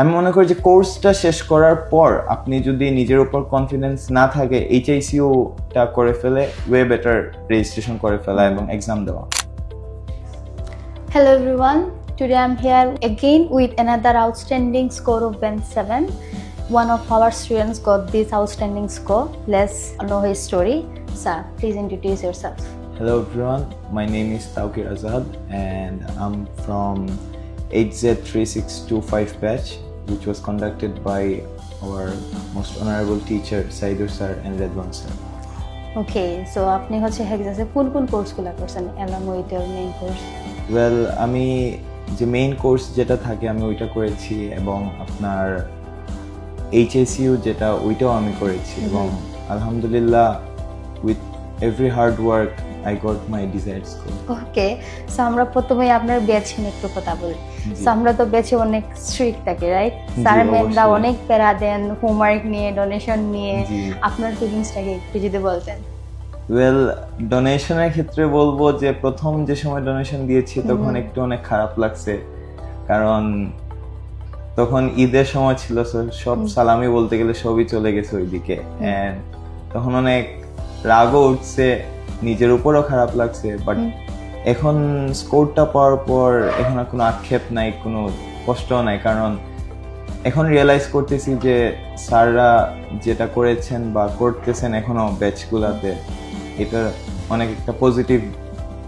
আমি মনে করি যে কোর্সটা শেষ করার পর আপনি যদি নিজের উপর কনফিডেন্স না থাকে এইচআইসিউটা করে ফেলে ওয়ে বেটার রেজিস্ট্রেশন করে ফেলা এবং এক্সাম দেওয়া Hello everyone. Today I'm here again with another outstanding score of Band 7. One of our students got this outstanding score. Let's know his story. Sir, please introduce yourself. Hello everyone, my name is Taukir Azad and I'm from 8Z3625 batch which was conducted by our most honorable teacher Saidur sir and Redwan sir. Okay so আপনি হচ্ছে হেক্সাসে কোন কোন কোর্সগুলো করছেন? Along with main course well আমি যে main course যেটা থাকে আমি ওইটা করেছি এবং আপনার এইচএসইউ যেটা ওইটাও আমি করেছি এবং আলহামদুলিল্লাহ with every hard work I got my desired score okay so আমরা প্রথমেই আপনার ব্যাচ নিয়ে একটু কথা বলি। সো আমরা তো ব্যাচে অনেক স্ট্রিক্ট থাকি রাইট স্যার ম্যামরা। অনেক প্যারা দেন হোমওয়ার্ক নিয়ে ডোনেশন নিয়ে। আপনার ফিলিংসটাকে একটু যদি বলতেন। ওয়েল ডোনেশনের ক্ষেত্রে বলব যে প্রথম যে সময় ডোনেশন দিয়েছি তখন একটু অনেক খারাপ লাগছে। কারণ তখন ঈদের সময় ছিল সব সালামি বলতে গেলে সবই চলে গেছে ওইদিকে। তখন অনেক রাগও উঠছে। নিজের উপরও খারাপ লাগছে বাট এখন স্কোরটা পাওয়ার পর এখন আর কোনো আক্ষেপ নাই কোনো কষ্টও নাই কারণ এখন রিয়েলাইজ করতেছি যে স্যাররা যেটা করেছেন বা করতেছেন এখনও ব্যাচগুলাতে এটার অনেক একটা পজিটিভ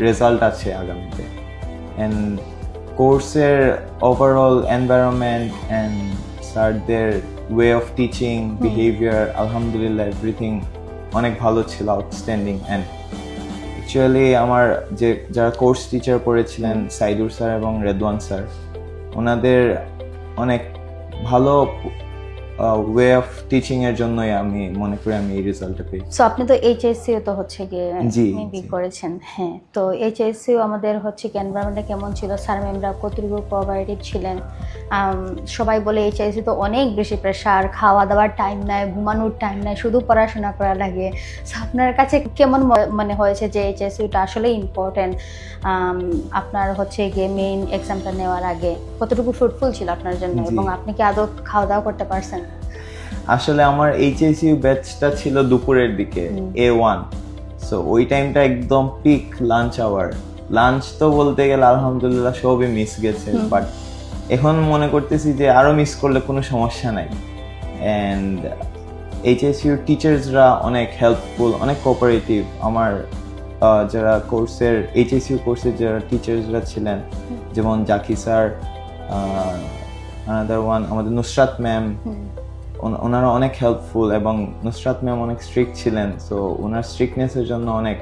রেজাল্ট আছে আগামীতে। অ্যান্ড কোর্সের ওভারঅল এনভায়রনমেন্ট অ্যান্ড স্যারদের ওয়ে অফ টিচিং বিহেভিয়ার আলহামদুলিল্লাহ এভরিথিং অনেক ভালো ছিল আউটস্ট্যান্ডিং অ্যান্ড অ্যাকচুয়ালি আমার যে যারা কোর্স টিচার পড়েছিলেন সাইদুর স্যার এবং রেদওয়ান স্যার ওনাদের অনেক ভালো ওয়ে অফ টিচিং এর জন্যই আমি মনে করি আমি এই রেজাল্টটা পেয়েছি। সো আপনি তো এইচএসসি তো হচ্ছে গিয়ে মেবি করেছেন হ্যাঁ। তো এইচএসসি আমাদের হচ্ছে কি এনভায়রনমেন্টটা কেমন ছিল? স্যার ম্যামরা কতটুকু কোঅপারেটিভ ছিলেন? সবাই বলে এইচএসসি তো অনেক বেশি প্রেশার খাওয়া দাওয়ার টাইম নাই ঘুমানোর টাইম নাই শুধু পড়াশোনা করা লাগে। আপনার কাছে কেমন মানে হয়েছে যে এইচএসসিটা আসলে ইম্পর্টেন্ট আপনার হচ্ছে গিয়ে মেইন এক্সামটা নেওয়ার আগে কতটুকু ফ্রুটফুল ছিল আপনার জন্য? এবং আপনি কি আদৌ খাওয়া দাওয়া করতে পারছেন? আসলে আমার এইচএসইউ ব্যাচটা ছিল দুপুরের দিকে এ ওয়ান সো ওই টাইমটা একদম পিক লাঞ্চ আওয়ার লাঞ্চ তো বলতে গেলে আলহামদুলিল্লাহ সবই মিস গেছে বাট এখন মনে করতেছি যে আরও মিস করলে কোনো সমস্যা নাই। অ্যান্ড এইচএসইউ টিচার্সরা অনেক হেল্পফুল অনেক কোঅপারেটিভ আমার যারা কোর্সের এইচএসইউ কোর্সের যারা টিচার্সরা ছিলেন যেমন জাকি স্যার আনাদার ওয়ান আমাদের নুসরাত ম্যাম ওনারা অনেক হেল্পফুল এবং নুসরাত ম্যাম অনেক স্ট্রিক্ট ছিলেন সো ওনার স্ট্রিক্টনেসের জন্য অনেক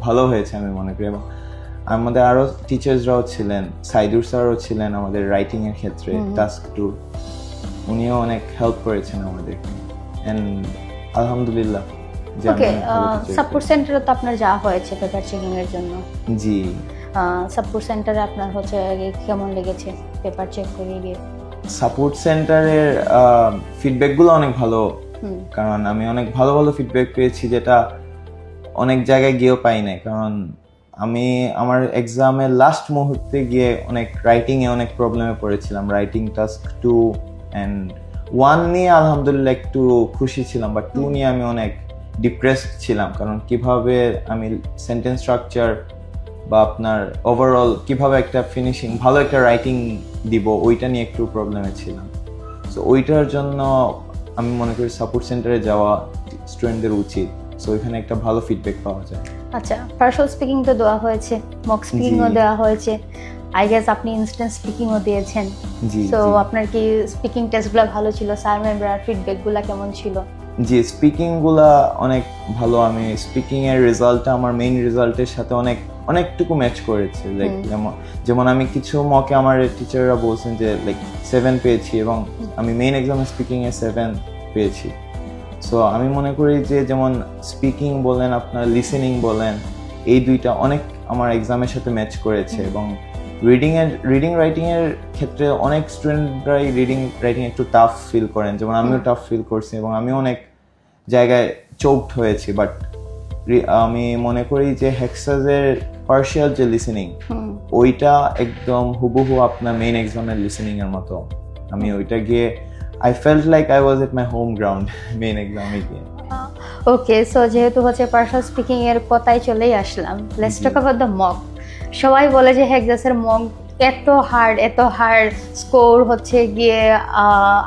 ভালো হয়েছে আমি মনে করি। এবং আমাদের আরও টিচার্সরাও ছিলেন সাইদুর স্যারও ছিলেন আমাদের রাইটিং এর ক্ষেত্রে টাস্ক টু উনিও অনেক হেল্প করেছেন আমাদেরকে এন্ড আলহামদুলিল্লাহ ওকে সাপোর্ট সেন্টারে তো আপনার যাওয়া হয়েছে পেপার চেকিং এর জন্য। জি। সাপোর্ট সেন্টারে আপনার হচ্ছে কেমন লেগেছে পেপার চেক করে গিয়ে সাপোর্ট সেন্টারের ফিডব্যাকগুলো অনেক ভালো। কারণ আমি অনেক ভালো ভালো ফিডব্যাক পেয়েছি যেটা অনেক জায়গায় গিয়েও পাই নাই। কারণ আমি আমার এক্সামের লাস্ট মুহূর্তে গিয়ে অনেক রাইটিংয়ে অনেক প্রবলেমে পড়েছিলাম। Writing task two and one নিয়ে আলহামদুলিল্লাহ একটু খুশি ছিলাম বাট টু নিয়ে আমি অনেক ডিপ্রেসড ছিলাম। কারণ কীভাবে আমি সেন্টেন্স স্ট্রাকচার বা আপনার ওভারঅল কীভাবে একটা ফিনিশিং ভালো একটা রাইটিং দিব ওইটা নিয়ে একটু প্রবলেমে ছিলাম। সো ওইটার জন্য আমি মনে করি সাপোর্ট সেন্টারে যাওয়া স্টুডেন্টদের উচিত। সো ওইখানে একটা ভালো ফিডব্যাক পাওয়া যায়। আচ্ছা পার্সোনাল স্পিকিং তো দেওয়া হয়েছে মক স্পিকিংও। দেওয়া হয়েছে। আই গেস আপনি ইনস্ট্যান্ট স্পিকিংও দিয়েছেন। জি জি। আপনার কি স্পিকিং টেস্টগুলো ভালো ছিল? স্যার ম্যামরা ফিডব্যাকগুলো কেমন ছিল? জি স্পিকিংগুলা অনেক ভালো। আমি স্পিকিং এর রেজাল্টটা আমার মেইন রেজাল্টের সাথে অনেক অনেকটুকু ম্যাচ করেছে লাইক যেমন যেমন আমি কিছু মকে আমার টিচাররা বলছেন যে লাইক সেভেন পেয়েছি এবং আমি মেইন এক্সামে স্পিকিংয়ে সেভেন পেয়েছি। সো আমি মনে করি যে যেমন স্পিকিং বলেন আপনার লিসেনিং বলেন এই দুইটা অনেক আমার এক্সামের সাথে ম্যাচ করেছে এবং রিডিং এর রিডিং রাইটিং এর ক্ষেত্রে অনেক স্টুডেন্টরাই রিডিং রাইটিং একটু টাফ ফিল করেন। যেমন আমিও টাফ ফিল করছি এবং আমিও অনেক জায়গায় চোকড হয়েছি বাট আমি মনে করি যে হেক্সাজের পার্শিয়াল যে লিসেনিং ওইটা একদম হুবহু আপনার মেইন এক্সামের লিসেনিং এর মতো। আমি ওইটা গিয়ে I felt like I was at my home ground main এক্সামে গিয়ে। ওকে সো যেহেতু হচ্ছে পার্সোনাল স্পিকিং এর কথাই চলেই আসলাম let's talk about the mock সবাই বলে যে হেক্সাসের মক এত হার্ড এত হার্ড স্কোর হচ্ছে গিয়ে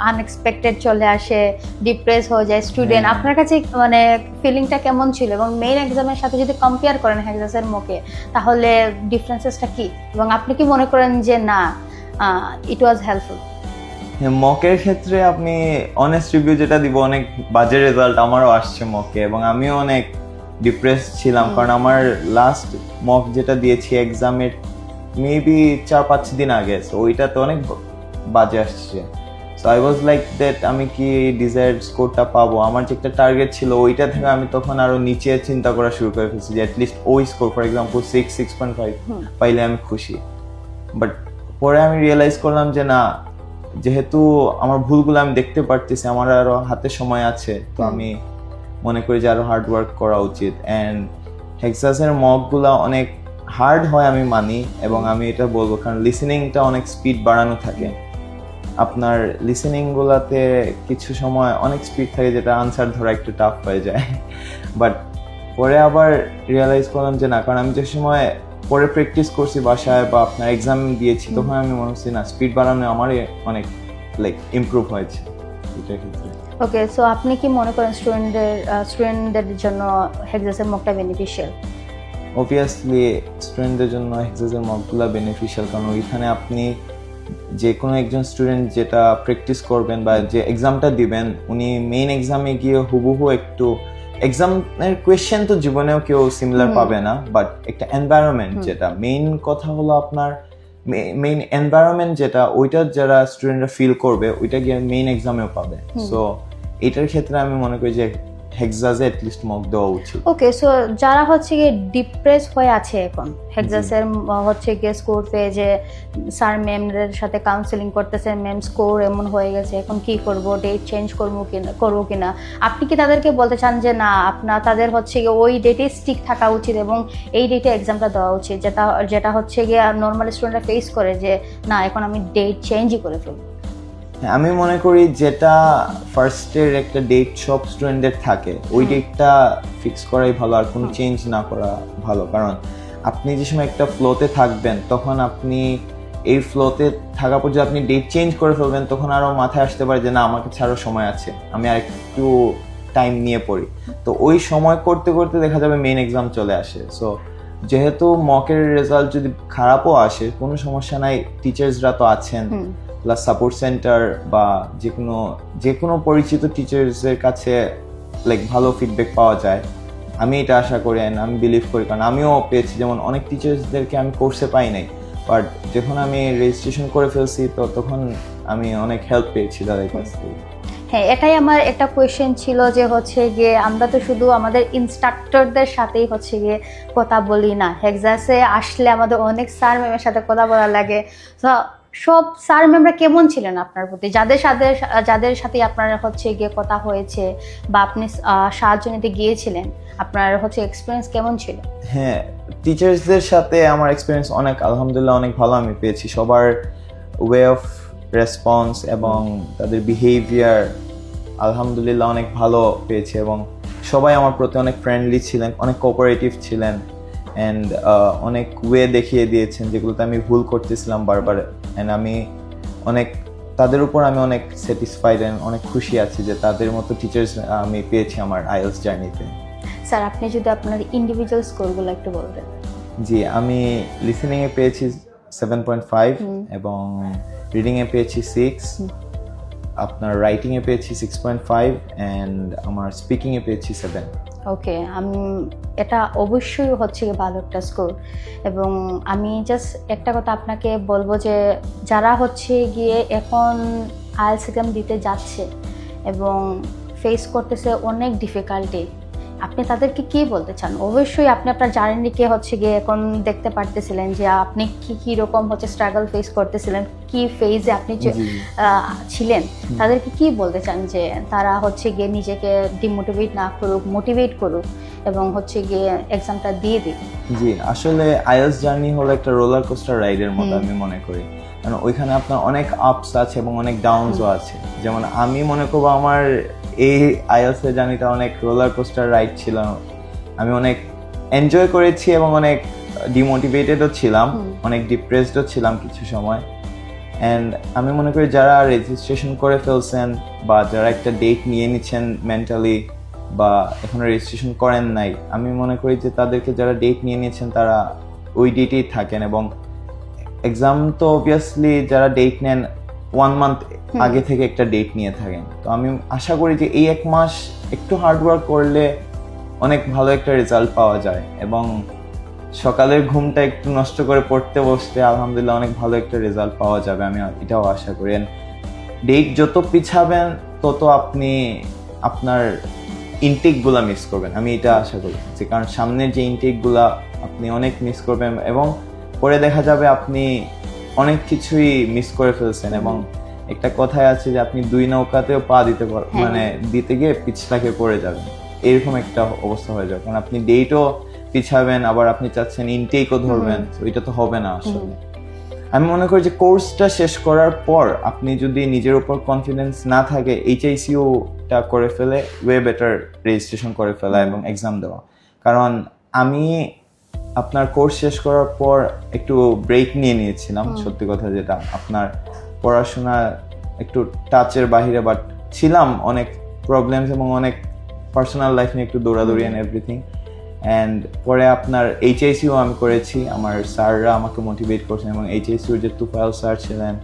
আনএক্সপেক্টেড চলে আসে ডিপ্রেস হয়ে যায় স্টুডেন্ট। আপনার কাছে মানে ফিলিংটা কেমন ছিল? এবং মেইন এক্সামের সাথে যদি কম্পেয়ার করেন হেক্সাসের মকে তাহলে ডিফারেন্সেসটা কি? এবং আপনি কি মনে করেন যে না ইট ওয়াজ হেল্পফুল মকের ক্ষেত্রে আপনি অনেস্ট রিভিউ যেটা দিব অনেক বাজে রেজাল্ট আমারও আসছে মকে এবং আমিও অনেক ডিপ্রেস ছিলাম। কারণ আমার লাস্ট মক যেটা দিয়েছি এক্সামের মেবি চার পাঁচ দিন আগে সো ওইটাতে অনেক বাজে আসছে। So I was like that আমি কি ডিজায়ার্ড স্কোরটা পাবো? আমার যে একটা টার্গেট ছিল ওইটা থেকে আমি তখন আরও নিচে চিন্তা করা শুরু করে ফেলছি যে অ্যাটলিস্ট ওই score for example six six point five পাইলে আমি খুশি। বাট পরে আমি রিয়েলাইজ করলাম যে না যেহেতু আমার ভুলগুলো আমি দেখতে পারতেছি আমার আরও হাতে সময় আছে তো আমি মনে করি যে আরও হার্ড ওয়ার্ক করা উচিত। অ্যান্ড হেক্সাসের মকগুলো অনেক হার্ড হয় আমি মানি এবং আমি এটা বলব কারণ লিসেনিংটা অনেক স্পিড বাড়ানো থাকে। আপনার লিসেনিং গুলাতে কিছু সময় অনেক স্পিড থাকে যেটা আনসার ধরা একটু টাফ হয়ে যায়। বাট পরে আবার রিয়েলাইজ করলাম যে না কারণ আমি যে সময় পরে প্র্যাকটিস করছি বাসায় বা আপনার এক্সাম দিয়েছি তখন আমি মনে হচ্ছে না স্পিড বাড়ানো আমারই অনেক লাইক ইমপ্রুভ হয়েছে। এটার ক্ষেত্রে। ওকে সো আপনি কি মনে করেন স্টুডেন্টদের স্টুডেন্টদের জন্য হেক্সাসের মকটা বেনিফিশিয়াল অবভিয়াসলি স্টুডেন্টদের জন্য এক্সাসের মকগুলো বেনিফিশিয়াল কারণ ওইখানে আপনি যে কোনো একজন স্টুডেন্ট যেটা প্র্যাকটিস করবেন বা যে এক্সামটা দিবেন উনি মেইন এক্সামে গিয়ে হুবহু একটু এক্সামের কোয়েশ্চেন তো জীবনেও কেউ সিমিলার পাবে না বাট একটা এনভায়রনমেন্ট যেটা মেইন কথা হলো আপনার মেইন এনভায়রনমেন্ট যেটা ওইটা যারা স্টুডেন্টরা ফিল করবে ওইটা গিয়ে মেইন এক্সামেও পাবে। সো এটার ক্ষেত্রে আমি মনে করি যে হেক্সাজে অ্যাটলিস্ট মক দেওয়া উচিত। ওকে সো যারা হচ্ছে গিয়ে ডিপ্রেস হয়ে আছে এখন হেক্সাসের হচ্ছে গিয়ে স্কোর পেয়ে যে স্যার ম্যামদের সাথে কাউন্সিলিং করতেছে ম্যাম স্কোর এমন হয়ে গেছে এখন কি করব ডেট চেঞ্জ করব কিনা করব কিনা? আপনি কি তাদেরকে বলতে চান যে না আপনার তাদের হচ্ছে গিয়ে ওই ডেটে স্টিক থাকা উচিত এবং এই ডেটে এক্সামটা দেওয়া উচিত যেটা যেটা হচ্ছে গিয়ে নর্মাল স্টুডেন্টরা ফেস করে যে না এখন আমি ডেট চেঞ্জই করে ফেলব। আমি মনে করি যেটা ফার্স্টের একটা ডেট সব স্টুডেন্টদের থাকে ওই ডেটটা ফিক্স করাই ভালো আর কোনো চেঞ্জ না করা ভালো। কারণ আপনি যে সময় একটা ফ্লোতে থাকবেন তখন আপনি এই ফ্লোতে থাকা পর্যন্ত আপনি ডেট চেঞ্জ করে ফেলবেন তখন আরও মাথায় আসতে পারে যে না আমার কাছে আরও সময় আছে আমি আর একটু টাইম নিয়ে পড়ি। তো ওই সময় করতে করতে দেখা যাবে মেন এক্সাম চলে আসে। সো যেহেতু মকের রেজাল্ট যদি খারাপও আসে কোনো সমস্যা নাই টিচার্সরা তো আছেন। প্লাস সাপোর্ট সেন্টার বা যে কোনো যে কোনো পরিচিত টিচার্সের কাছে লাইক ভালো ফিডব্যাক পাওয়া যায়। আমি এটা আশা করি and আমি বিলিভ করি, কারণ আমিও পেয়েছি। যেমন অনেক টিচার্সদেরকে আমি কোর্সে পাই নাই বাট যখন আমি রেজিস্ট্রেশন করে ফেলছি, তো তখন আমি অনেক হেল্প পেয়েছি তাদের কাছ থেকে। হ্যাঁ এটাই আমার একটা কোয়েশ্চেন ছিল যে হচ্ছে গিয়ে আমরা তো শুধু আমাদের ইনস্ট্রাক্টরদের সাথেই হচ্ছে গিয়ে কথা বলি না। হেক্সাসে আসলে আমাদের অনেক স্যার ম্যামের সাথে কথা বলা লাগে। তো সব স্যার ম্যামরা কেমন ছিলেন আপনার প্রতি? যাদের সাথে যাদের সাথে আপনার হচ্ছে গিয়ে কথা হয়েছে বা আপনি সাহায্য নিতে গিয়েছিলেন, আপনার হচ্ছে এক্সপিরিয়েন্স কেমন ছিল? হ্যাঁ টিচার্সদের সাথে আমার এক্সপিরিয়েন্স অনেক, আলহামদুলিল্লাহ অনেক ভালো আমি পেয়েছি। সবার ওয়ে অফ রেসপন্স এবং তাদের বিহেভিয়ার আলহামদুলিল্লাহ অনেক ভালো পেয়েছি এবং সবাই আমার প্রতি অনেক ফ্রেন্ডলি ছিলেন, অনেক কোঅপারেটিভ ছিলেন। অ্যান্ড অনেক ওয়ে দেখিয়ে দিয়েছেন যেগুলোতে আমি ভুল করতেছিলাম বারবার। অ্যান্ড আমি অনেক তাদের উপর আমি অনেক স্যাটিসফাইড অ্যান্ড অনেক খুশি আছি যে তাদের মতো টিচার্স আমি পেয়েছি আমার আইএলস জার্নিতে স্যার আপনি যদি আপনার ইন্ডিভিজুয়াল স্কোরগুলো একটু বলতেন। জি আমি লিসেনিং এ পেয়েছি সেভেন পয়েন্ট ফাইভ এবং রিডিংয়ে পেয়েছি সিক্স আপনার রাইটিংয়ে পেয়েছি সিক্স পয়েন্ট ফাইভ অ্যান্ড আমার স্পিকিংয়ে পেয়েছি সেভেন ওকে আমি এটা অবশ্যই হচ্ছে ভালো একটা স্কোর এবং আমি জাস্ট একটা কথা আপনাকে বলব যে, যারা হচ্ছে গিয়ে এখন আয়েলস এক্সাম দিতে যাচ্ছে এবং ফেস করতেছে অনেক ডিফিকাল্টি আপনি তাদেরকে কি বলতে চান? অবশ্যই আপনি আপনার জার্নিকে হচ্ছে গিয়ে এখন দেখতে পারতেছিলেন যে আপনি কি কি রকম হচ্ছে স্ট্রাগল ফেস করতেছিলেন কি ফেজে আপনি ছিলেন তাদেরকে কি বলতে চান যে তারা হচ্ছে গিয়ে নিজেকে ডিমোটিভেট না করুক মোটিভেট করুক এবং হচ্ছে গিয়ে এক্সামটা দিয়ে দিক? জি আসলে আইএলস জার্নি হলো একটা রোলার কোস্টার রাইডের মতো আমি মনে করি। কারণ ওইখানে আপনার অনেক আপস আছে এবং অনেক ডাউনসও আছে। যেমন আমি মনে করব আমার এই আইএলসের জার্নিটা অনেক রোলার কোস্টার রাইড ছিল আমি অনেক এনজয় করেছি এবং অনেক ডিমোটিভেটেডও ছিলাম অনেক ডিপ্রেসডও ছিলাম কিছু সময়। অ্যান্ড আমি মনে করি যারা রেজিস্ট্রেশন করে ফেলছেন বা যারা একটা ডেট নিয়ে নিচ্ছেন মেন্টালি বা এখনও রেজিস্ট্রেশন করেন নাই আমি মনে করি যে তাদেরকে যারা ডেট নিয়ে নিয়েছেন তারা ওই ডেটেই থাকেন এবং এক্সাম তো অবভিয়াসলি যারা ডেট নেন ওয়ান মান্থ আগে থেকে একটা ডেট নিয়ে থাকেন। তো আমি আশা করি যে এই এক মাস একটু হার্ডওয়ার্ক করলে অনেক ভালো একটা রেজাল্ট পাওয়া যায় এবং সকালের ঘুমটা একটু নষ্ট করে পড়তে বসতে আলহামদুলিল্লাহ অনেক ভালো একটা রেজাল্ট পাওয়া যাবে, আমি এটাও আশা করি। ডেট যত পিছাবেন, তত আপনি আপনার ইনটেকগুলো মিস করবেন, আমি এটা আশা করি। যে কারণ সামনের যে ইনটেকগুলো আপনি অনেক মিস করবেন এবং পরে দেখা যাবে আপনি অনেক কিছুই মিস করে ফেলছেন এবং একটা কথাই আছে যে আপনি দুই নৌকাতেও পা দিতে পার হ্যাঁ। মানে দিতে গিয়ে পিছলাকে পড়ে যাবেন। এরকম একটা অবস্থা হয়ে যাবে। কারণ আপনি ডেটও পিছাবেন আবার আপনি চাচ্ছেন ইনটেকও ধরবেন। তো এটা তো হবে না আসলে। আমি মনে করি যে কোর্সটা শেষ করার পর আপনি যদি নিজের উপর কনফিডেন্স না থাকে এইচআইসিউটা করে ফেলে ওয়ে বেটার রেজিস্ট্রেশন করে ফেলা এবং এক্সাম দেওয়া। কারণ আমি আপনার কোর্স শেষ করার পর একটু ব্রেক নিয়ে নিয়েছিলাম সত্যি কথা যেটা। আপনার পড়াশোনা একটু টাচের বাহিরে বাট ছিলাম অনেক প্রবলেমস এবং অনেক পার্সোনাল লাইফ নিয়ে একটু দৌড়াদৌড়ি অ্যান্ড এভরিথিং অ্যান্ড পরে আপনার এইচআইসিও আমি করেছি। আমার স্যাররা আমাকে মোটিভেট করছেন এবং এইচআইসিউর যে তুফাইল স্যার ছিলেন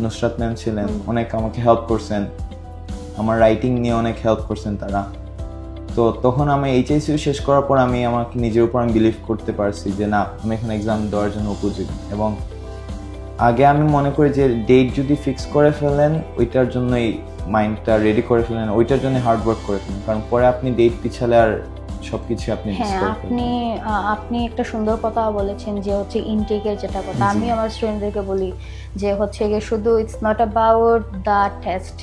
নুসরাত ম্যাম ছিলেন অনেক আমাকে হেল্প করছেন। আমার রাইটিং নিয়ে অনেক হেল্প করছেন তারা। তো তখন আমি এইচএসসি শেষ করার পর আমি আমাকে নিজের উপর আমি বিলিভ করতে পারছি যে না, আমি এখানে এক্সাম দেওয়ার জন্য উপযোগী। এবং আগে আমি মনে করি যে ডেট যদি ফিক্স করে ফেলেন, ওইটার জন্যই মাইন্ডটা রেডি করে ফেলেন, ওইটার জন্য হার্ড ওয়ার্ক করে ফেলেন। কারণ পরে আপনি ডেট পিছালে আর সবকিছু আপনি হ্যাঁ আপনি আপনি একটা সুন্দর কথা বলেছেন যে হচ্ছে ইনটেকের যেটা কথা। আমি আমার স্টুডেন্টদেরকে বলি যে হচ্ছে গিয়ে শুধু it's not about the test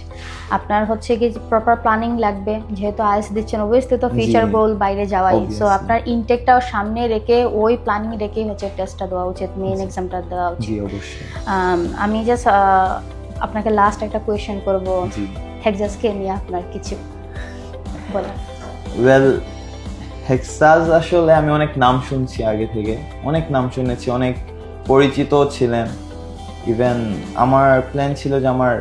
আপনার হচ্ছে কি প্রপার প্ল্যানিং লাগবে। যেহেতু আইএস দিচ্ছেন অবভিয়াসলি তো। ফিউচার গোল বাইরে যাওয়াই। সো আপনার ইনটেকটাও সামনে রেখে ওই প্ল্যানিং রেখেই হচ্ছে টেস্টটা দেওয়া উচিত মেইন। এক্সামটা দেওয়া উচিত। জি অবশ্যই। আমি জাস্ট আপনাকে লাস্ট একটা কোয়েশ্চেন করব। হেক্সাসকে নিয়ে আপনার কিছু বলার? ওয়েল হেক্সাজ আসলে আমি অনেক নাম শুনছি আগে থেকে। অনেক নাম শুনেছি অনেক পরিচিতও ছিলেন। ইভেন আমার প্ল্যান ছিল যে আমার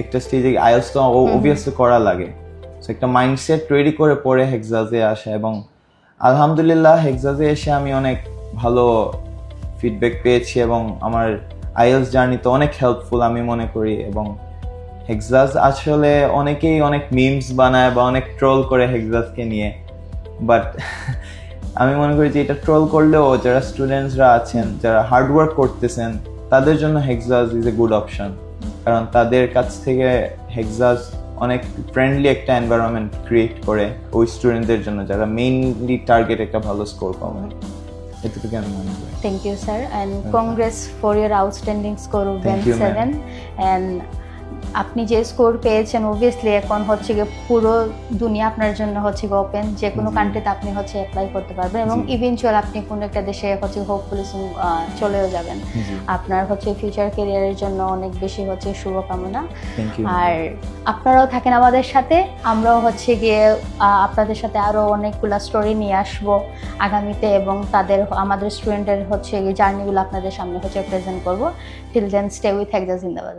একটা স্টেজে আইএলস তো অবভিয়াসলি করা লাগে। একটা মাইন্ডসেট তৈরি করে পরে হেক্সাজে আসা এবং আলহামদুলিল্লাহ হেক্সাজে এসে আমি অনেক ভালো ফিডব্যাক পেয়েছি এবং আমার আইএলস জার্নি তো অনেক হেল্পফুল আমি মনে করি এবং হেক্সাস আসলে অনেকেই অনেক মিমস বানায় বা অনেক ট্রোল করে হেক্সাসকে নিয়ে। বাট আমি মনে করি যে এটা ট্রোল করলেও যারা স্টুডেন্টসরা আছেন যারা হার্ড ওয়ার্ক করতেছেন তাদের জন্য Hexas is a good option কারণ তাদের কাছ থেকে হেক্সাস অনেক ফ্রেন্ডলি একটা এনভায়রনমেন্ট ক্রিয়েট করে ওই স্টুডেন্টদের জন্য যারা মেইনলি টার্গেট একটা ভালো স্কোর পাবে। এটুকু আমি মনে করি। Thank you, sir, and congrats for your outstanding score of Thank Band আপনি যে স্কোর পেয়েছেন অবভিয়াসলি এখন হচ্ছে গিয়ে পুরো দুনিয়া আপনার জন্য হচ্ছে গিয়ে ওপেন যে কোনো কান্ট্রিতে আপনি হচ্ছে অ্যাপ্লাই করতে পারবেন এবং। ইভেনচুয়াল আপনি কোনো একটা দেশে হচ্ছে হোপফুলি চলেও যাবেন। আপনার হচ্ছে ফিউচার ক্যারিয়ারের জন্য অনেক বেশি হচ্ছে শুভকামনা। আর আপনারাও থাকেন আমাদের সাথে আমরাও হচ্ছে গিয়ে আপনাদের সাথে আরও অনেকগুলো স্টোরি নিয়ে আসব আগামীতে এবং তাদের আমাদের স্টুডেন্টের হচ্ছে গিয়ে জার্নিগুলো আপনাদের সামনে হচ্ছে প্রেজেন্ট করব। টিল দেন স্টে উইথ একজা জিন্দাবাদ